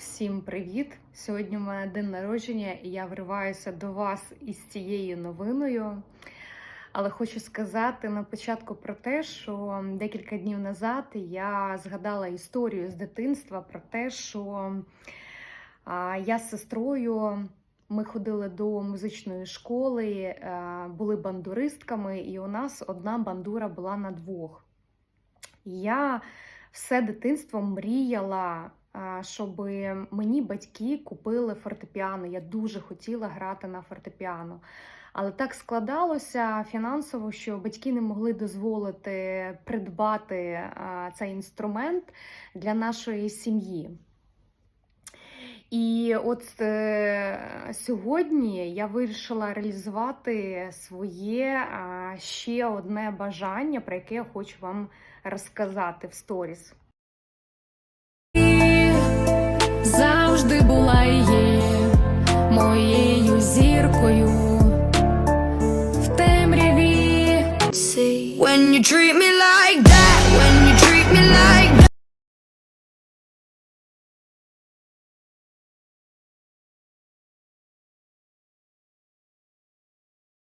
Всім привіт! Сьогодні у мене день народження, і я вриваюся до вас із цією новиною. Але хочу сказати на початку про те, що декілька днів назад я згадала історію з дитинства про те, що я з сестрою ми ходили до музичної школи, е, були бандуристками, і у нас одна бандура була на двох. Я все дитинство мріяла, щоб мені батьки купили фортепіано. Я дуже хотіла грати на фортепіано. Але так складалося фінансово, що батьки не могли дозволити придбати цей інструмент для нашої сім'ї. І от е, сьогодні я вирішила реалізувати своє ще одне бажання, про яке я хочу вам розказати в сторіс. моєю зіркою в темряві. See, when you treat me like that, when